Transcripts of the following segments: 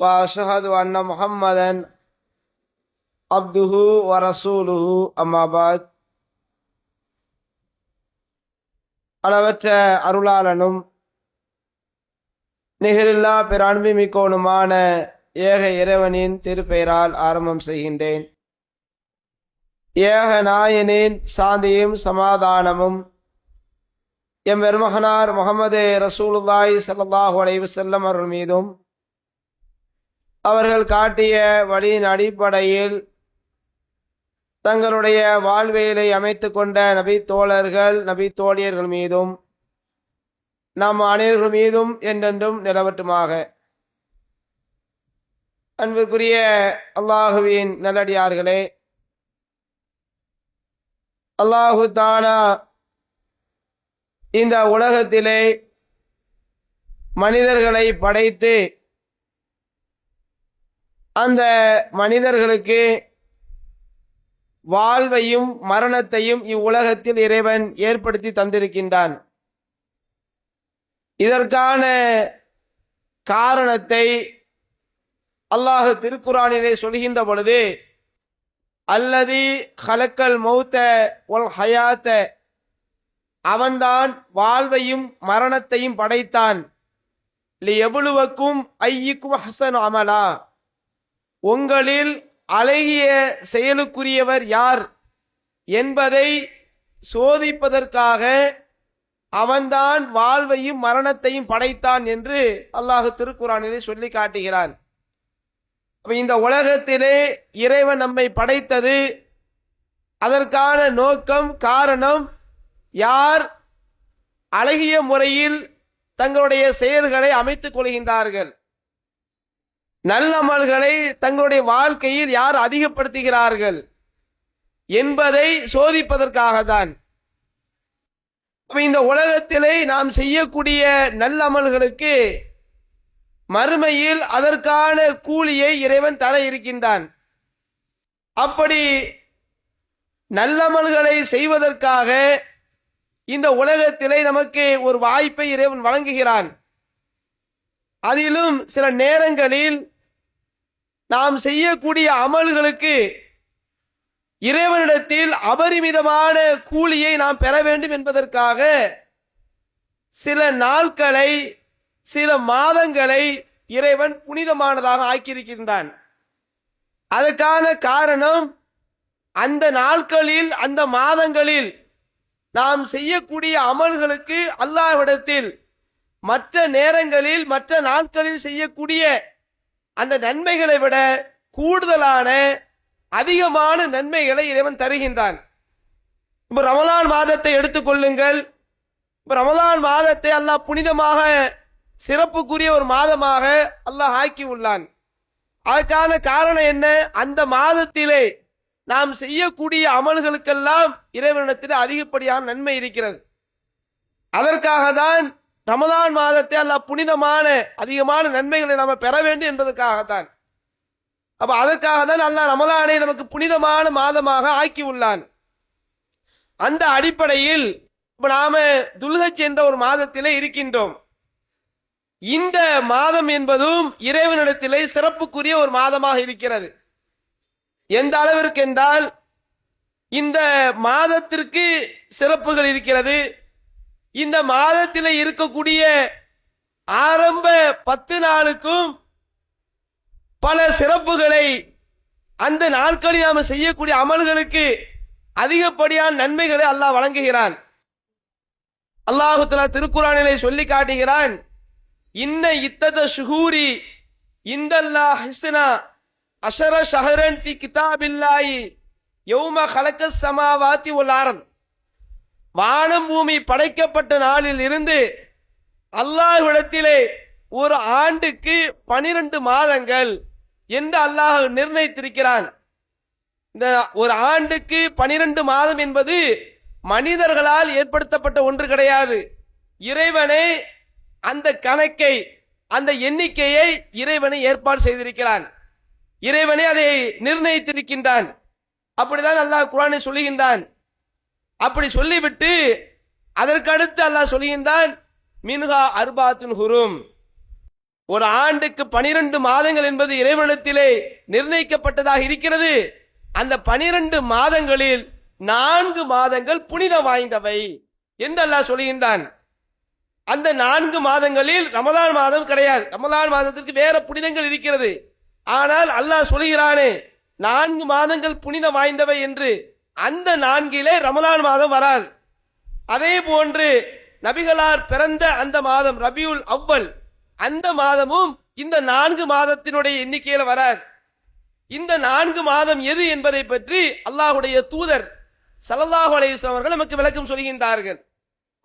واشهد ان محمدا عبده ورسوله اما بعد அளவற்ற அருளாளனும் நிகரில்லா பிறன்பு மிக்கோனுமான ஏக இறைவனின் திருப்பெயரால் ஆரம்பம் செய்கின்றேன் ஏக நாயனின் சாந்தியும் சமாதானமும் எம் பெருமகனார் முகமது ரசூலுல்லாய் ஸல்லல்லாஹு அலைஹி வஸல்லம் அவர்கள் மீதும் அவர்கள் காட்டிய வழியின் அடிப்படையில் தங்களுடைய வாழ்வியலை அமைத்து கொண்ட நபி தோழர்கள் நபி தோழியர்கள் மீதும் நம் அனைவர்கள் மீதும் என்றென்றும் நிலவட்டுமாக. அன்புக்குரிய அல்லாஹுவின் நல்லடியார்களே அல்லாஹு தானா இந்த உலகத்திலே மனிதர்களை படைத்து அந்த மனிதர்களுக்கு வாழ்வையும் மரணத்தையும் இவ்வுலகத்தில் இறைவன் ஏற்படுத்தி தந்திருக்கின்றான். இதற்கான காரணத்தை அல்லாஹ் திருக்குறானிலே சொல்கின்ற பொழுது அல்லதி ஹலக்கல் மௌத்த ஒல் ஹயாத்த. அவன்தான் வாழ்வையும் மரணத்தையும் படைத்தான். லி எவ்வளவுக்கும் ஐயிக்கும் ஹசன் அமலா. உங்களில் அழகிய செயலுக்குரியவர் யார் என்பதை சோதிப்பதற்காக அவன்தான் வாழ்வையும் மரணத்தையும் படைத்தான் என்று அல்லாஹு திருக்குறானிலே சொல்லி காட்டுகிறான். இந்த உலகத்திலே இறைவன் நம்மை படைத்தது அதற்கான நோக்கம் காரணம் யார்? அழகிய முறையில் தங்களுடைய செயல்களை அமைத்துக் கொள்கின்றார்கள். நல்லமல்களை தங்களுடைய வாழ்க்கையில் யார் அதிகப்படுத்துகிறார்கள் என்பதை சோதிப்பதற்காக தான் இந்த உலகத்திலே நாம் செய்யக்கூடிய நல்லமல்களுக்கு மறுமையில் அதற்கான கூலியை இறைவன் தர இருக்கின்றான். அப்படி நல்லமல்களை செய்வதற்காக இந்த உலகத்திலே நமக்கு ஒரு வாய்ப்பை இறைவன் வழங்குகிறான். அதிலும் சில நேரங்களில் நாம் செய்யக்கூடிய அமல்களுக்கு இறைவனிடத்தில் அபரிமிதமான கூலியை நாம் பெற வேண்டும் என்பதற்காக சில நாட்களை சில மாதங்களை இறைவன் புனிதமானதாக ஆக்கியிருக்கின்றான். அதற்கான காரணம் அந்த நாட்களில் அந்த மாதங்களில் நாம் செய்யக்கூடிய அமல்களுக்கு அல்லாஹ்விடத்தில் மற்ற நேரங்களில் மற்ற நாட்களில் செய்யக்கூடிய அந்த நன்மைகளை விட கூடுதலான அதிகமான நன்மைகளை இறைவன் தருகின்றான். இப்போ ரமலான் மாதத்தை எடுத்துக்கொள்ளுங்கள் இப்போ ரமலான் மாதத்தை அல்லாஹ் புனிதமாக சிறப்புக்குரிய ஒரு மாதமாக அல்லாஹ் ஆக்கி உள்ளான். அதற்கான காரணம் என்ன? அந்த மாதத்திலே நாம் செய்யக்கூடிய அமல்களுக்கெல்லாம் இறைவனிடத்தில் அதிகப்படியான நன்மை இருக்கிறது. அதற்காக தான் ரமதான் மாதத்தை அல்ல புனிதமான அதிகமான நன்மைகளை நாம் பெற வேண்டும் என்பதற்காகத்தான். அப்போ அதற்காக தான் அல்லாஹ் ரமலானை நமக்கு புனிதமான மாதமாக ஆக்கி உள்ளான் அந்த அடிப்படையில் இப்போ நாம துல்ஹச் என்ற ஒரு மாதத்திலே இருக்கின்றோம். இந்த மாதம் என்பதும் இறைவனிடத்திலே சிறப்புக்குரிய ஒரு மாதமாக இருக்கிறது. எந்த அளவிற்கு என்றால் இந்த மாதத்திற்கு சிறப்புகள் இருக்கிறது. இந்த மாதத்தில் இருக்கக்கூடிய ஆரம்ப பத்து நாளுக்கும் பல சிறப்புகளை அந்த நாட்களில் நாம் செய்யக்கூடிய அமல்களுக்கு அதிகப்படியான நன்மைகளை அல்லாஹ் வழங்குகிறான். அல்லாஹு திருக்குறானிலே சொல்லி காட்டுகிறான் இன்ன இத்தத ஷுஹூரி இந்தல்லா ஹிஸ்னா அஷர ஷஹரன் ஃபி கிதாபில்லாயி யௌம ஹலக்க சமாவாத்தி உல் வானம் பூமி படைக்கப்பட்ட நாளில் இருந்து அல்லாஹ்விடத்திலே ஒரு ஆண்டுக்கு பனிரெண்டு மாதங்கள் என்று அல்லாஹ் நிர்ணயித்திருக்கிறான். இந்த ஒரு ஆண்டுக்கு பனிரெண்டு மாதம் என்பது மனிதர்களால் ஏற்படுத்தப்பட்ட ஒன்று கிடையாது. இறைவனே அந்த கணக்கை அந்த எண்ணிக்கையை இறைவனை ஏற்பாடு செய்திருக்கிறான். இறைவனே அதை நிர்ணயித்திருக்கின்றான். அப்படிதான் அல்லாஹ் குரானை சொல்லுகின்றான். அப்படி சொல்லிவிட்டு அதற்கடுத்து அல்லாஹ் சொல்லுகின்றான் மின்ஹா அர்பாத்துன் ஹுரும். ஒரு ஆண்டுக்கு பனிரெண்டு மாதங்கள் என்பது இறைவனத்திலே நிர்ணயிக்கப்பட்டதாக இருக்கிறது. அந்த பனிரெண்டு மாதங்களில் நான்கு மாதங்கள் புனித வாய்ந்தவை என்று அல்லாஹ் சொல்லுகின்றான் அந்த நான்கு மாதங்களில் ரமலான் மாதம் கிடையாது. ரமலான் மாதத்திற்கு வேற புனிதங்கள் இருக்கிறது. ஆனால் அல்லாஹ் சொல்கிறானே நான்கு மாதங்கள் புனிதம் வாய்ந்தவை என்று. அந்த நான்கிலே ரமலான் மாதம் வராது. அதே போன்று நபிகளார் பிறந்த அந்த மாதம் ரபியுல் அவ்வல் அந்த மாதமும் இந்த நான்கு மாதத்தினுடைய எண்ணிக்கையில வராது. இந்த நான்கு மாதம் எது என்பதை பற்றி அல்லாஹுடைய தூதர் ஸல்லல்லாஹு அலைஹி அவர்கள் நமக்கு விளக்கம் சொல்கின்றார்கள்.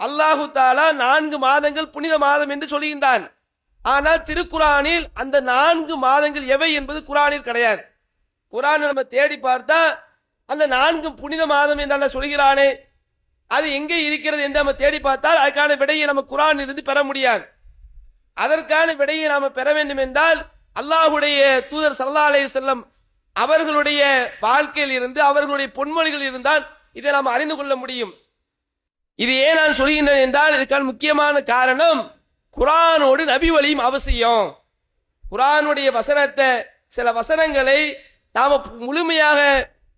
அல்லாஹு தாலா நான்கு மாதங்கள் புனித மாதம் என்று சொல்கின்றான். ஆனால் திருக்குரானில் அந்த நான்கு மாதங்கள் எவை என்பது குரானில் கிடையாது. குரானை நம்ம தேடி பார்த்தா அந்த நான்கு புனித மாதம் என்று சொல்கிறானே அது எங்கே இருக்கிறது என்று நம்ம தேடி பார்த்தால் அதுக்கான விடையை நம்ம குரான் இருந்து பெற முடியாது. அதற்கான விடையை நாம பெற வேண்டும் என்றால் அல்லாஹுடைய தூதர் சல்லா அலே செல்லம் அவர்களுடைய வாழ்க்கையில் இருந்து அவர்களுடைய பொன்மொழிகள் இருந்தால் இதை நாம் அறிந்து கொள்ள முடியும். இது ஏன் நான் சொல்கின்றேன் என்றால் இதுக்கான முக்கியமான காரணம் குரானோடு நபி வழியும் அவசியம். குரானுடைய வசனத்தை சில வசனங்களை நாம் முழுமையாக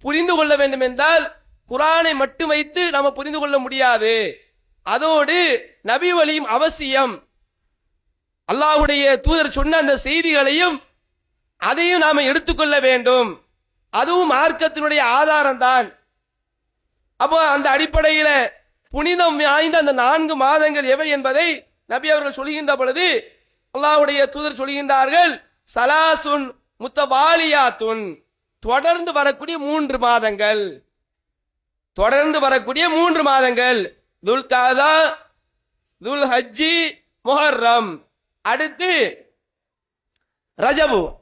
புரிந்து கொள்ள வேண்டும் என்றால் குரானை மட்டும் வைத்து நாம புரிந்து கொள்ள முடியாது. அதோடு நபி வழியும் அவசியம். அல்லாஹுடைய தூதர் சொன்ன அந்த செய்திகளையும் அதையும் நாம எடுத்துக்கொள்ள வேண்டும். அதுவும் மார்க்கத்தினுடைய ஆதாரம் தான் அப்போ அந்த அடிப்படையில புனிதம் வாய்ந்த அந்த நான்கு மாதங்கள் எவை என்பதை நபி அவர்கள் சொல்கின்ற பொழுது அல்லாஹ்வுடைய தூதர் சொல்கின்றார்கள் சலாசுன் முத்தவாலியாத்துன் தொடர்ந்து வரக்கூடிய மூன்று மாதங்கள். தொடர்ந்து வரக்கூடிய மூன்று மாதங்கள். துல்காதா துல் ஹஜ்ஜி முஹர்ரம். அடுத்து ரஜபு.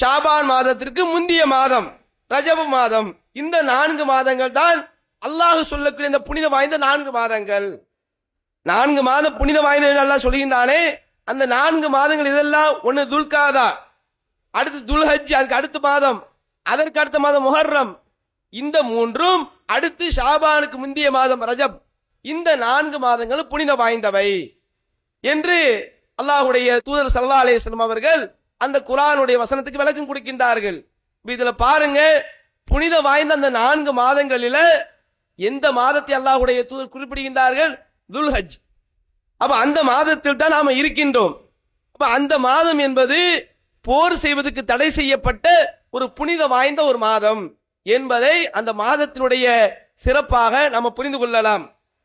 ஷாபான் மாதத்திற்கு முந்திய மாதம். ரஜபு மாதம். இந்த நான்கு மாதங்கள் தான் அல்லாஹ் சொல்லக்கூடிய இந்த புனித வாய்ந்த நான்கு மாதங்கள். நான்கு மாதம் புனித வாய்ந்த என்று சொல்கின்றானே. அந்த நான்கு மாதங்கள் இதெல்லாம் ஒன்று துல்காதா அடுத்து துல்ஹஜ் அதுக்கு அடுத்த மாதம். அதற்கு அடுத்த மாதம் முஹர்ரம். இந்த மூன்றும் அடுத்து ஷாபானுக்கு முந்திய மாதம் ரஜப். இந்த நான்கு மாதங்களும் புனித வாய்ந்தவை. என்று அல்லாஹுடைய தூதர் சல்லா அலிஸ்லாம் அவர்கள் அந்த குரானுடைய வசனத்துக்கு விளக்கம் கொடுக்கின்றார்கள். இதில் இதுல பாருங்க புனித வாய்ந்த அந்த நான்கு மாதங்களில எந்த மாதத்தை அல்லாஹ்வுடைய தூதர் குறிப்பிடுகின்றார்கள்? துல்ஹஜ். அப்ப அந்த மாதத்தில் தான் நாம இருக்கின்றோம். அப்ப அந்த மாதம் என்பது போர் செய்வதற்கு தடை செய்யப்பட்ட ஒரு புனித வாய்ந்த ஒரு மாதம் என்பதை அந்த மாதத்தினுடைய சிறப்பாக நம்ம புரிந்து கொள்ளலாம்.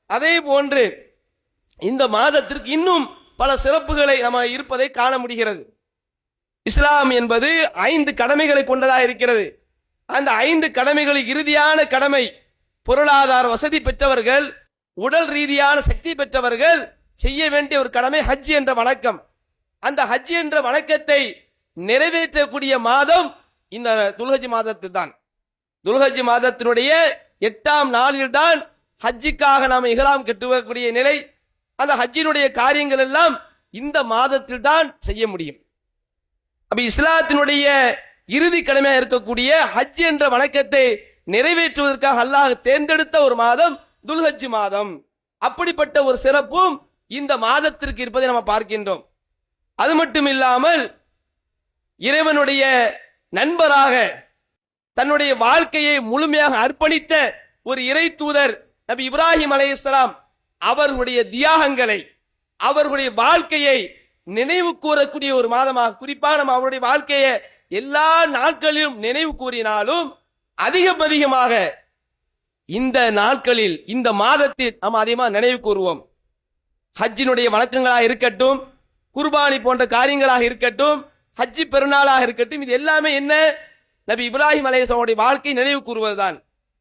அதே போன்று இந்த மாதத்திற்கு இன்னும் பல சிறப்புகளை நம்ம இருப்பதை காண முடிகிறது. இஸ்லாம் என்பது ஐந்து கடமைகளை கொண்டதாக இருக்கிறது. அந்த ஐந்து கடமைகளில் இறுதியான கடமை பொருளாதார வசதி பெற்றவர்கள் உடல் ரீதியான சக்தி பெற்றவர்கள் செய்ய வேண்டிய ஒரு கடமை ஹஜ் என்ற வணக்கம். அந்த ஹஜ் என்ற வணக்கத்தை நிறைவேற்றக்கூடிய மாதம் இந்த துல்ஹஜ் மாதத்து தான் துல்ஹஜ் மாதத்தினுடைய எட்டாம் நாளில் தான் ஹஜ்ஜிக்காக நாம் இஹ்ராம் கட்டுவக்கூடிய நிலை அந்த ஹஜ்ஜினுடைய காரியங்கள் எல்லாம் இந்த மாதத்தில் தான் செய்ய முடியும். அப்ப இஸ்லாத்தினுடைய இறுதி கடமையாக இருக்கக்கூடிய ஹஜ் என்ற வணக்கத்தை நிறைவேற்றுவதற்காக அல்லாஹ் தேர்ந்தெடுத்த ஒரு மாதம் துல்ஹஜ் மாதம். அப்படிப்பட்ட ஒரு சிறப்பும் இந்த மாதத்திற்கு இருப்பதை நம்ம பார்க்கின்றோம். அது மட்டும் இல்லாமல் இறைவனுடைய நண்பராக தன்னுடைய வாழ்க்கையை முழுமையாக அர்ப்பணித்த ஒரு இறை தூதர் நபி இப்ராஹிம் அலைஹிஸ்ஸலாம் அவர்களுடைய தியாகங்களை அவர்களுடைய வாழ்க்கையை நினைவு கூறக்கூடிய ஒரு மாதமாக குறிப்பாக நம்ம அவருடைய வாழ்க்கையை எல்லா நாட்களிலும் நினைவு கூறினாலும் அதிகம் அதிகமாக இந்த நாட்களில் இந்த மாதத்தில் நாம் அதிகமாக நினைவு கூறுவோம். ஹஜ்ஜினுடைய வணக்கங்களாக இருக்கட்டும் குர்பானி போன்ற காரியங்களாக இருக்கட்டும் ஹஜ்ஜி பெருநாளாக இருக்கட்டும் இது எல்லாமே என்ன? நபி இப்ராஹிம் அலைஹிஸ்ஸலாமுடைய வாழ்க்கை நினைவு கூறுவதுதான்.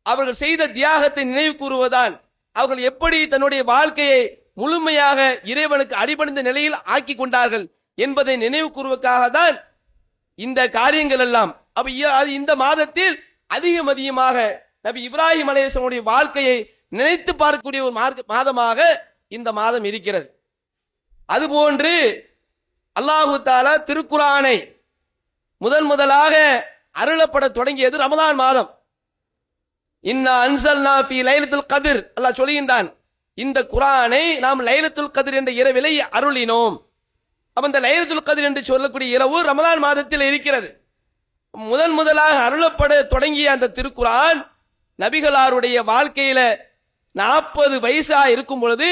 அவர்கள் செய்த தியாகத்தை நினைவு கூறுவதுதான். அவர்கள் எப்படி தன்னுடைய வாழ்க்கையை முழுமையாக இறைவனுக்கு அடிபணிந்த நிலையில் ஆக்கி கொண்டார்கள் என்பதை நினைவு கூறுவதற்காக தான் இந்த காரியங்கள் எல்லாம். அது இந்த மாதத்தில் அதிகம் அதிகமாக நபி இப்ராஹிம் அலைஹிஸ்ஸலாமுடைய வாழ்க்கையை நினைத்து பார்க்கக்கூடிய ஒரு மாதமாக இந்த மாதம் இருக்கிறது. அதுபோன்று அல்லாஹு தாலா திருக்குரானை முதன் முதலாக அருளப்பட தொடங்கியது ரமதான் மாதம். இன்னா அன்சல் நாஃபி லைலத்துல் கதிர் அல்லாஹ் சொல்கின்றான். இந்த குரானை நாம் லைலத்துல் கதிர் என்ற இரவிலை அருளினோம். அப்போ இந்த லைலத்துல் கதிர் என்று சொல்லக்கூடிய இரவு ரமதான் மாதத்தில் இருக்கிறது. முதன் முதலாக அருளப்பட தொடங்கிய அந்த திருக்குரான் நபிகளாருடைய வாழ்க்கையில நாற்பது வயசா இருக்கும் பொழுது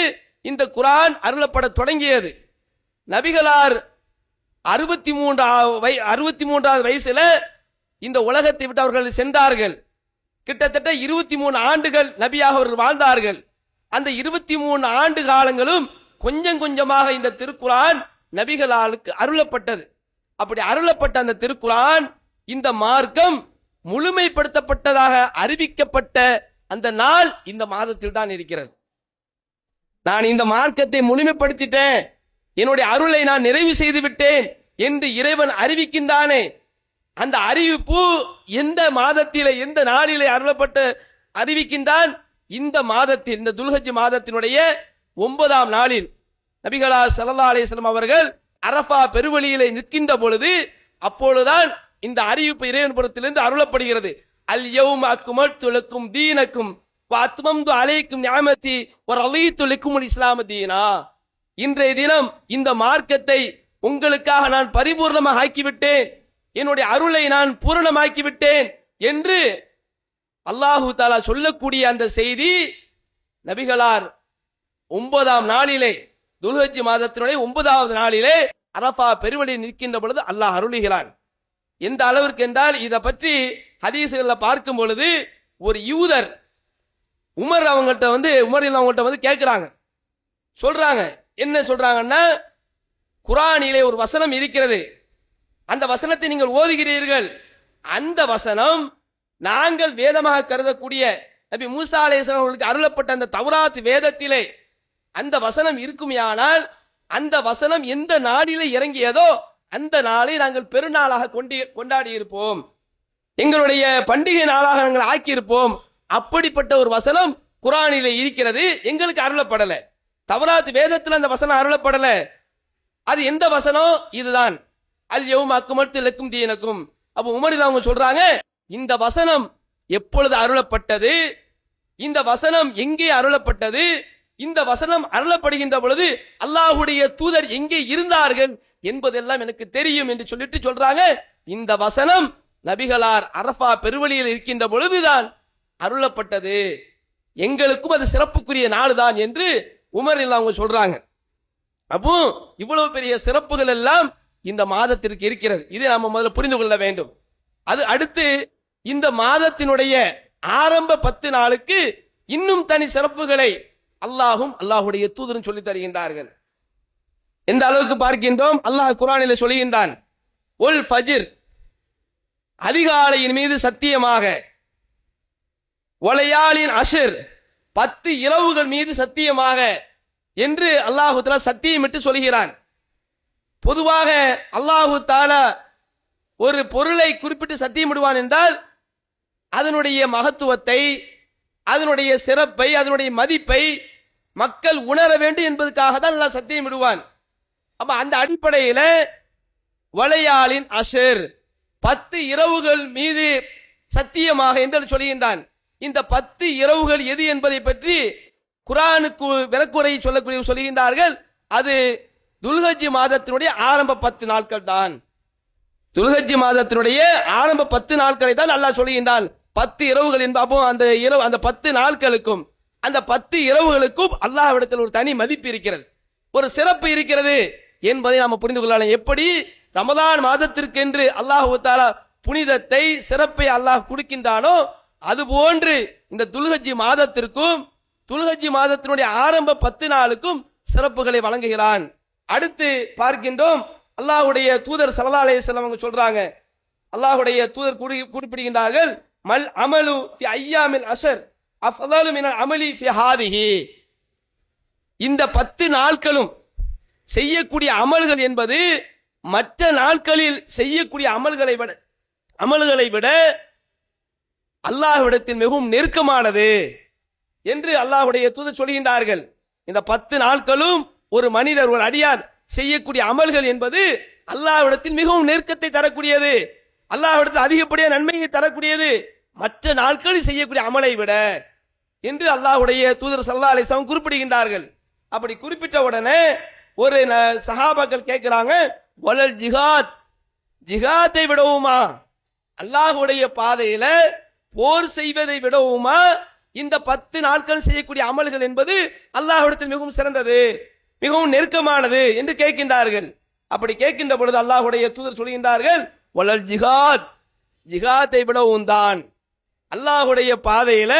இந்த குரான் அருளப்பட தொடங்கியது. நபிகளார் அறுபத்தி மூன்றாவது வய அறுபத்தி மூன்றாவது வயசுல இந்த உலகத்தை விட்டு அவர்கள் சென்றார்கள். கிட்டத்தட்ட இருபத்தி மூணு ஆண்டுகள் நபியாக அவர்கள் வாழ்ந்தார்கள். அந்த இருபத்தி மூணு ஆண்டு காலங்களும் கொஞ்சம் கொஞ்சமாக இந்த திருக்குரான் நபிகளாலுக்கு அருளப்பட்டது. அப்படி அருளப்பட்ட அந்த திருக்குரான் இந்த மார்க்கம் முழுமைப்படுத்தப்பட்டதாக அறிவிக்கப்பட்ட அந்த நாள் இந்த மாதத்தில் தான் இருக்கிறது. நான் இந்த மார்க்கத்தை முழுமைப்படுத்திட்டேன். என்னுடைய அருளை நான் நிறைவு செய்து விட்டேன் என்று இறைவன் அறிவிக்கின்றானே. அந்த அறிவிப்பு எந்த மாதத்திலே எந்த நாளிலே அருளப்பட்டு அறிவிக்கின்றான்? இந்த மாதத்தில் இந்த துல்ஹஜ் மாதத்தினுடைய ஒன்பதாம் நாளில். நபிகளா சல்லா அலிஸ்லாம் அவர்கள் அரஃபா பெருவழியிலே நிற்கின்ற பொழுது அப்பொழுதுதான் இந்த அறிவிப்பு இறைவன் புறத்திலிருந்து அருளப்படுகிறது. அல் யௌம் அக்மல்து லக்கும் தீனக்கும் அத்மம் அத்மம்து அலைக்கும் ஞாமத்தி ஒரு ரலீது துளிக்கும் இஸ்லாம தீனா. இன்றைய தினம் இந்த மார்க்கத்தை உங்களுக்காக நான் பரிபூர்ணமாக ஆக்கிவிட்டேன். என்னுடைய அருளை நான் பூரணமாக்கிவிட்டேன் என்று அல்லாஹு தாலா சொல்லக்கூடிய அந்த செய்தி நபிகளார் ஒன்பதாம் நாளிலே துல்ஹஜ் மாதத்தினுடைய ஒன்பதாவது நாளிலே அரஃபா பெருவழி நிற்கின்ற பொழுது அல்லாஹ் அருளுகிறான். எந்த அளவிற்கு என்றால் இதை பற்றி ஹதீசுகளில் பார்க்கும் பொழுது ஒரு யூதர் உமர் அவங்ககிட்ட வந்து உமர் அவங்ககிட்ட வந்து கேட்குறாங்க. சொல்றாங்க என்ன சொல்றாங்கன்னா குரானிலே ஒரு வசனம் இருக்கிறது. அந்த வசனத்தை நீங்கள் ஓதுகிறீர்கள். அந்த வசனம் நாங்கள் வேதமாக கருதக்கூடிய நபி மூசா அலேஸ்வரம் அவர்களுக்கு அருளப்பட்ட அந்த தௌராத் வேதத்திலே அந்த வசனம் இருக்குமையானால் அந்த வசனம் எந்த நாடிலே இறங்கியதோ அந்த நாளை நாங்கள் பெருநாளாக கொண்டு கொண்டாடி இருப்போம் எங்களுடைய பண்டிகை நாளாக நாங்கள் ஆக்கியிருப்போம். அப்படிப்பட்ட ஒரு வசனம் குரானிலே இருக்கிறது. எங்களுக்கு அருளப்படலை. தவறாத்து வேதத்தில் அந்த வசனம் அருளப்படல. அது எந்த வசனம் இதுதான். அல் எவும் அக்குமத்து இலக்கும் தீனக்கும். அப்ப உமர் அவங்க சொல்றாங்க இந்த வசனம் எப்பொழுது அருளப்பட்டது? இந்த வசனம் எங்கே அருளப்பட்டது? இந்த வசனம் அருளப்படுகின்ற பொழுது அல்லாஹுடைய தூதர் எங்கே இருந்தார்கள் என்பதெல்லாம் எனக்கு தெரியும் என்று சொல்லிட்டு சொல்றாங்க. இந்த வசனம் நபிகளார் அரஃபா பெருவழியில் இருக்கின்ற பொழுதுதான் அருளப்பட்டது. எங்களுக்கும் அது சிறப்புக்குரிய நாளுதான் என்று உமர் அவங்க சொல்றாங்க. அப்போ இவ்வளவு பெரிய சிறப்புகள் எல்லாம் இந்த மாதத்திற்கு இருக்கிறது. இதை நாம முதல்ல புரிந்து கொள்ள வேண்டும். அது அடுத்து இந்த மாதத்தினுடைய ஆரம்ப பத்து நாளுக்கு இன்னும் தனி சிறப்புகளை அல்லாஹும் அல்லாஹுடைய தூதரும் சொல்லி தருகின்றார்கள். எந்த அளவுக்கு பார்க்கின்றோம்? அல்லாஹ் குரானில் சொல்லுகின்றான் ஒல் ஃபஜிர். அதிகாலையின் மீது சத்தியமாக ஒலையாளின் அஷர். பத்து இரவுகள் மீது சத்தியமாக என்று அல்லாஹு தாலா சத்தியமிட்டு சொல்கிறான். பொதுவாக அல்லாஹு தாலா ஒரு பொருளை குறிப்பிட்டு சத்தியமிடுவான் என்றால் அதனுடைய மகத்துவத்தை அதனுடைய சிறப்பை அதனுடைய மதிப்பை மக்கள் உணர வேண்டும் என்பதற்காக தான் நல்லா சத்தியம் விடுவான் அப்ப அந்த அடிப்படையில் வளையாளின் அசர் பத்து இரவுகள் மீது சத்தியமாக என்று சொல்கின்றான். இந்த பத்து இரவுகள் எது என்பதை பற்றி குரானுக்கு விளக்குறையை சொல்லக்கூடிய சொல்கின்றார்கள். அது துல்ஹஜ் மாதத்தினுடைய ஆரம்ப பத்து நாட்கள் தான். துல்ஹஜ் மாதத்தினுடைய ஆரம்ப பத்து நாட்களை தான் அல்லாஹ் சொல்கின்றான். பத்து இரவுகள் என்ப அந்த இரவு அந்த பத்து நாட்களுக்கும் அந்த பத்து இரவுகளுக்கும் அல்லாஹ்விடத்தில் ஒரு தனி மதிப்பு இருக்கிறது. ஒரு சிறப்பு இருக்கிறது என்பதை நாம் புரிந்து கொள்ளலாம். எப்படி? ரமதான் மாதத்திற்கென்று அல்லாஹ் தாலா புனிதத்தை சிறப்பை அல்லாஹ் கொடுக்கின்றானோ அதுபோன்று இந்த துல்ஹஜ்ஜி மாதத்திற்கும் துல்ஹஜ்ஜி மாதத்தினுடைய ஆரம்ப பத்து நாளுக்கும் சிறப்புகளை வழங்குகிறான். அடுத்து பார்க்கின்றோம் அல்லாஹுடைய தூதர் ஸல்லல்லாஹு அலைஹி அவங்க சொல்றாங்க அல்லாஹுடைய தூதர் குறிப்பிடுகின்றார்கள் மல் அமலு ஃபி ஐயாமில் அசர் அஃதலு மினல் அமலி ஃபி ஹாதிஹி. இந்த பத்து நாட்களும் செய்யக்கூடிய அமல்கள் என்பது மற்ற நாட்களில் செய்யக்கூடிய அமல்களை விட அமல்களை விட அல்லாஹ்விடத்தில் மிகவும் நெருக்கமானது என்று அல்லாஹுடைய தூதர் சொல்கின்றார்கள். இந்த பத்து நாட்களும் ஒரு மனிதர் ஒரு அடியார் செய்யக்கூடிய அமல்கள் என்பது அல்லாஹ்விடத்தில் மிகவும் நெருக்கத்தை தரக்கூடியது. அல்லாஹ்விடத்தில் அதிகப்படியாக நன்மையை தரக்கூடியது. மற்ற நாட்களில் செய்யக்கூடிய அமலை விட என்று அல்லாஹுடைய தூதர் சல்லா அலிஸ்லாம் குறிப்பிடுகின்றார்கள். அப்படி குறிப்பிட்ட உடனே ஒரு ந- சஹாபாக்கள் கேட்கிறாங்க வலல் ஜிஹாத் ஜிஹாத்தை விடவுமா? அல்லாஹுடைய பாதையில போர் செய்வதை விடவுமா? இந்த பத்து நாட்கள் செய்யக்கூடிய அமல்கள் என்பது அல்லாஹுடத்தில் மிகவும் சிறந்தது மிகவும் நெருக்கமானது என்று கேட்கின்றார்கள். அப்படி கேட்கின்ற பொழுது அல்லாஹுடைய தூதர் சொல்கின்றார்கள் வளர் ஜிஹாத். ஜிஹாத்தை விடவும் தான். அல்லாஹ்வுடைய பாதையில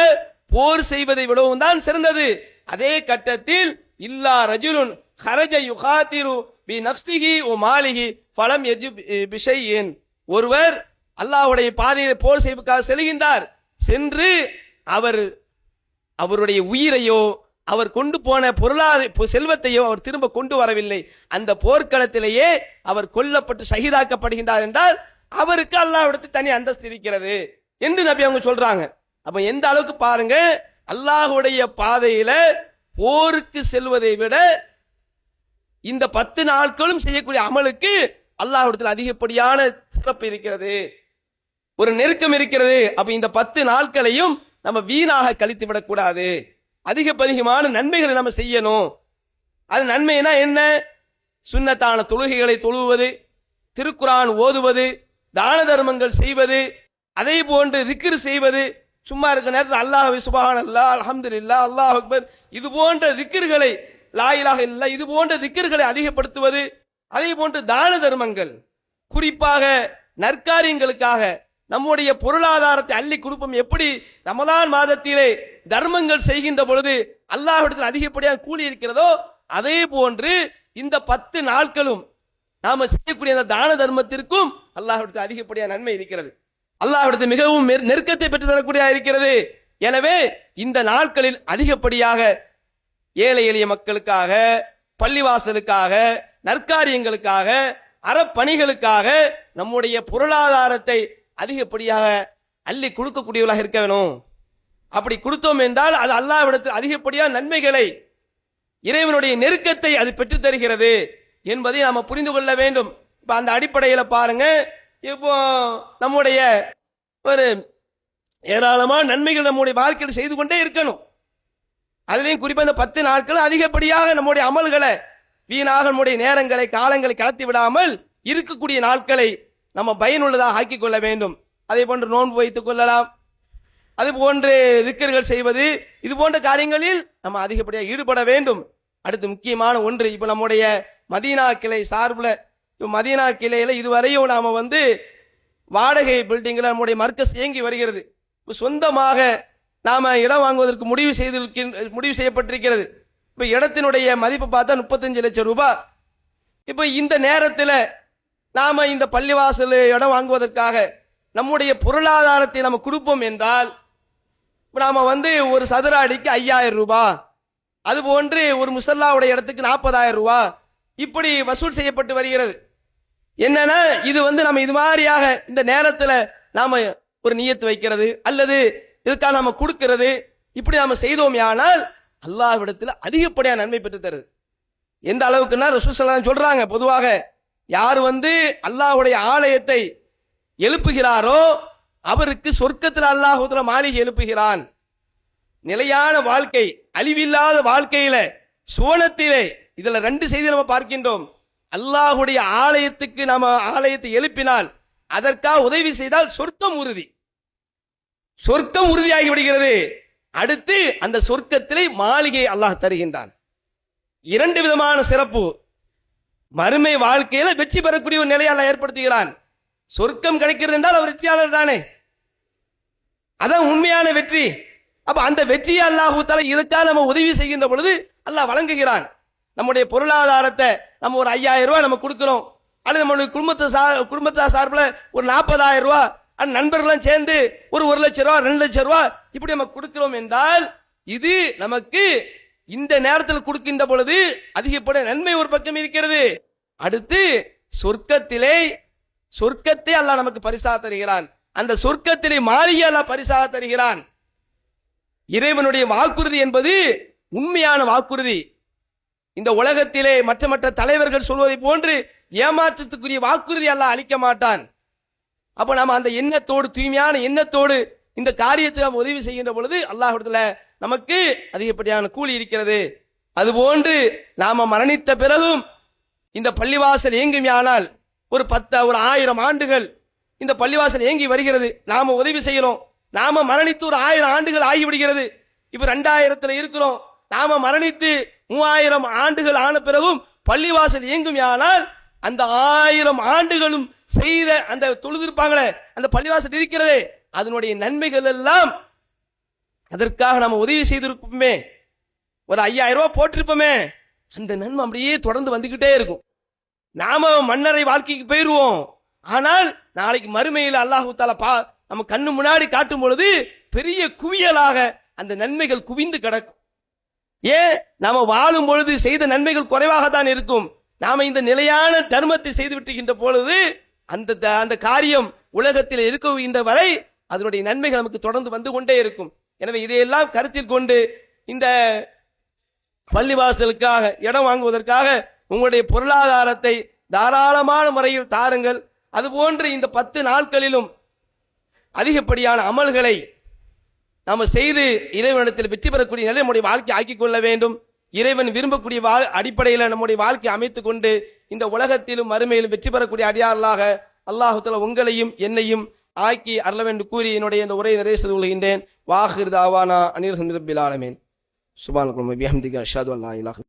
போர் செய்வதை விடவும் தான் சிறந்தது. அதே கட்டத்தில் இல்லா ரஜுலுன் ஹரஜ யுகாத்திரு பி நப்சிஹி ஓ மாலிஹி பலம் எஜு பிஷையின். ஒருவர் அல்லாஹுடைய பாதையில் போர் செய்வதற்காக செல்கின்றார். சென்று அவர் அவருடைய உயிரையோ அவர் கொண்டு போன பொருளாதார செல்வத்தையோ அவர் திரும்ப கொண்டு வரவில்லை. அந்த போர்க்களத்திலேயே அவர் கொல்லப்பட்டு சகிதாக்கப்படுகின்றார் என்றால் அவருக்கு அல்லாஹ்விடத்தில் தனி அந்தஸ்து இருக்கிறது என்று நபி அவங்க சொல்றாங்க. அப்ப எந்த அளவுக்கு பாருங்க அல்லாஹுடைய பாதையில போருக்கு செல்வதை விட இந்த பத்து நாட்களும் செய்யக்கூடிய அமலுக்கு அல்லாஹ்விடத்தில் அதிகப்படியான சிறப்பு இருக்கிறது. ஒரு நெருக்கம் இருக்கிறது அப்ப இந்த பத்து நாட்களையும் நம்ம வீணாக கழித்து விடக்கூடாது. அதிகப்பதிகமான நன்மைகளை நம்ம செய்யணும். அது நன்மைனா என்ன? சுன்னத்தான தொழுகைகளை தொழுவது திருக்குரான் ஓதுவது தான தர்மங்கள் செய்வது அதே போன்று திக்ரு செய்வது. சும்மா இருக்க நேரத்தில் அல்லாஹ் அல்லா அல்லாஹ் இல்லா அல்லாஹ் அக்பர் இது போன்ற திக்ருகளை லாயிலாக இல்லை இது போன்ற திக்கர்களை அதிகப்படுத்துவது. அதே போன்று தான தர்மங்கள் குறிப்பாக நற்காரியங்களுக்காக நம்முடைய பொருளாதாரத்தை அள்ளி கொடுப்போம். எப்படி? ரமதான் மாதத்திலே தர்மங்கள் செய்கின்ற பொழுது அல்லாஹிடத்தில் அதிகப்படியாக கூலி இருக்கிறதோ அதே போன்று இந்த பத்து நாட்களும் நாம செய்யக்கூடிய அந்த தான தர்மத்திற்கும் அல்லாஹிடத்தில் அதிகப்படியான நன்மை இருக்கிறது. அல்லாஹிடத்தில் மிகவும் நெருக்கத்தை பெற்று தரக்கூடியதாக இருக்கிறது. எனவே இந்த நாட்களில் அதிகப்படியாக ஏழை எளிய மக்களுக்காக பள்ளிவாசலுக்காக நற்காரியங்களுக்காக அறப்பணிகளுக்காக நம்முடைய பொருளாதாரத்தை அதிகப்படியாக அள்ளி கொடுக்கக்கூடியவளாக இருக்க வேணும். அப்படி கொடுத்தோம் என்றால் அது அல்லாவிடத்தில் அதிகப்படியான நன்மைகளை இறைவனுடைய நெருக்கத்தை அது பெற்று தருகிறது என்பதை நாம் புரிந்து கொள்ள வேண்டும். இப்போ அந்த அடிப்படையில் பாருங்க. இப்போ நம்முடைய ஒரு ஏராளமான நன்மைகள் நம்முடைய வாழ்க்கையில் செய்து கொண்டே இருக்கணும். அதுலேயும் குறிப்பாக இந்த பத்து நாட்கள் அதிகப்படியாக நம்முடைய அமல்களை வீணாக நம்முடைய நேரங்களை காலங்களை கடத்தி விடாமல் இருக்கக்கூடிய நாட்களை நம்ம பயனுள்ளதாக ஆக்கிக் கொள்ள வேண்டும். அதே போன்று நோன்பு வைத்துக் கொள்ளலாம். அது போன்று திக்கர்கள் செய்வது இது போன்ற காரியங்களில் நம்ம அதிகப்படியாக ஈடுபட வேண்டும். அடுத்து முக்கியமான ஒன்று இப்போ நம்முடைய மதீனா கிளை சார்பில் இப்போ மதீனா கிளையில் இதுவரையும் நாம் வந்து வாடகை பில்டிங்கில் நம்முடைய மர்க்கஸ் இயங்கி வருகிறது. இப்போ சொந்தமாக நாம் இடம் வாங்குவதற்கு முடிவு செய்திருக்கின்ற முடிவு செய்யப்பட்டிருக்கிறது. இப்போ இடத்தினுடைய மதிப்பு பார்த்தா முப்பத்தஞ்சு லட்சம் ரூபாய். இப்போ இந்த நேரத்தில் நாம் இந்த பள்ளிவாசல் இடம் வாங்குவதற்காக நம்முடைய பொருளாதாரத்தை நம்ம கொடுப்போம் என்றால் நாம் வந்து ஒரு சதுர அடிக்கு ஐயாயிரம் ரூபாய் அதுபோன்று ஒரு முசல்லாவுடைய இடத்துக்கு நாற்பதாயிரம் ரூபா இப்படி வசூல் செய்யப்பட்டு வருகிறது. என்னன்னா இது வந்து நம்ம இது மாதிரியாக இந்த நேரத்தில் நாம ஒரு நியத்து வைக்கிறது அல்லது இதுக்காக நாம கொடுக்கிறது இப்படி நாம செய்தோம் ஆனால் அல்லாஹ்விடத்தில் அதிகப்படியான நன்மை பெற்று தருது எந்த அளவுக்குன்னா ரசூசல்லாம் சொல்றாங்க பொதுவாக யார் வந்து அல்லாஹுடைய ஆலயத்தை எழுப்புகிறாரோ அவருக்கு சொர்க்கத்தில் அல்லாஹுல மாளிகை எழுப்புகிறான். நிலையான வாழ்க்கை அழிவில்லாத வாழ்க்கையில சுவனத்திலே இதுல ரெண்டு செய்தி நம்ம பார்க்கின்றோம். அல்லாஹுடைய ஆலயத்துக்கு நாம ஆலயத்தை எழுப்பினால் அதற்காக உதவி செய்தால் சொர்க்கம் உறுதி. சொர்க்கம் உறுதியாகி விடுகிறது. அடுத்து அந்த சொர்க்கத்திலே மாளிகை அல்லாஹ் தருகின்றான். இரண்டு விதமான சிறப்பு. மறுமை வாழ்க்கையில வெற்றி பெறக்கூடிய ஒரு நிலையை ஏற்படுத்துகிறான். சொர்க்கம் கிடைக்கிறது என்றால் அவர் வெற்றியாளர் தானே. அதான் உண்மையான வெற்றி. அப்ப அந்த வெற்றியை அல்லாஹு தஆலா இதுக்காக நம்ம உதவி செய்கின்ற பொழுது அல்லாஹ் வழங்குகிறான். நம்முடைய பொருளாதாரத்தை நம்ம ஒரு ஐயாயிரம் ரூபாய் நம்ம கொடுக்கிறோம். அல்லது நம்மளுடைய குடும்பத்தை சா குடும்பத்தை சார்பில் ஒரு நாற்பதாயிரம் ரூபா அந்த நண்பர்கள்லாம் சேர்ந்து ஒரு ஒரு லட்ச ரூபா ரெண்டு லட்சம் ரூபா இப்படி நம்ம கொடுக்கிறோம் என்றால் இது நமக்கு இந்த நேரத்தில் கொடுக்கின்ற பொழுது அதிகப்பட நன்மை ஒரு பக்கம் இருக்கிறது. அடுத்து சொர்க்கத்திலே சொர்க்கத்தை அல்லாஹ் நமக்கு பரிசாக தருகிறான். அந்த சொர்க்கத்திலே மாளிகை அல்லாஹ் பரிசாக தருகிறான். இறைவனுடைய வாக்குறுதி என்பது உண்மையான வாக்குறுதி. இந்த உலகத்திலே மற்ற மற்ற தலைவர்கள் சொல்வதை போன்று ஏமாற்றத்துக்குரிய வாக்குறுதி அல்லாஹ் அளிக்க மாட்டான். அப்ப நாம அந்த எண்ணத்தோடு தூய்மையான எண்ணத்தோடு இந்த காரியத்தை நாம் உதவி செய்கின்ற பொழுது அல்லாஹ்விடத்துல நமக்கு அதிகப்படியான கூலி இருக்கிறது. அதுபோன்று நாம மரணித்த பிறகும் இந்த பள்ளிவாசல் இயங்குமையானால் ஒரு பத்து ஒரு ஆயிரம் ஆண்டுகள் இந்த பள்ளிவாசல் இயங்கி வருகிறது. நாம உதவி செய்கிறோம். நாம மரணித்து ஒரு ஆயிரம் ஆண்டுகள் ஆகிவிடுகிறது. இப்ப ரெண்டாயிரத்துல இருக்கிறோம். நாம மரணித்து மூவாயிரம் ஆண்டுகள் ஆன பிறகும் பள்ளிவாசல் இயங்குமையானால் அந்த ஆயிரம் ஆண்டுகளும் செய்த அந்த தொழுதிருப்பாங்களே அந்த பள்ளிவாசல் இருக்கிறதே அதனுடைய நன்மைகள் எல்லாம் அதற்காக நம்ம உதவி செய்திருப்போமே. ஒரு ஐயாயிரம் ரூபா போட்டிருப்போமே. அந்த நன்மை அப்படியே தொடர்ந்து வந்துக்கிட்டே இருக்கும். நாம மன்னரை வாழ்க்கைக்கு போயிடுவோம் ஆனால் நாளைக்கு மறுமையில் அல்லாஹு தாலா பா நம்ம கண்ணு முன்னாடி காட்டும் பொழுது பெரிய குவியலாக அந்த நன்மைகள் குவிந்து கிடக்கும். ஏன்? நாம வாழும் பொழுது செய்த நன்மைகள் குறைவாகத்தான் இருக்கும். நாம இந்த நிலையான தர்மத்தை செய்து விட்டுகின்ற பொழுது அந்த த- அந்த காரியம் உலகத்தில் இருக்கின்ற வரை அதனுடைய நன்மைகள் நமக்கு தொடர்ந்து வந்து கொண்டே இருக்கும். எனவே இதையெல்லாம் கருத்தில் கொண்டு இந்த பள்ளிவாசலுக்காக இடம் வாங்குவதற்காக உங்களுடைய பொருளாதாரத்தை தாராளமான முறையில் தாருங்கள். அதுபோன்று இந்த பத்து நாட்களிலும் அதிகப்படியான அமல்களை நாம் செய்து இறைவனிடத்தில் வெற்றி பெறக்கூடிய நிலை நம்முடைய வாழ்க்கை ஆக்கிக் கொள்ள வேண்டும். இறைவன் விரும்பக்கூடிய வாழ் அடிப்படையில் நம்முடைய வாழ்க்கை அமைத்து கொண்டு இந்த உலகத்திலும் மறுமையிலும் வெற்றி பெறக்கூடிய அடியார்களாக அல்லாஹுத்தல உங்களையும் என்னையும் ஆக்கி அருள வேண்டும் கூறி என்னுடைய இந்த உரையை நிறைவு செய்து கொள்கின்றேன். வாஹிர் தாவானா அனில் ஹந்திரபில் ஆலமீன். சுபான் அஹமதிகா ஷாது அல்லா இலாஹ்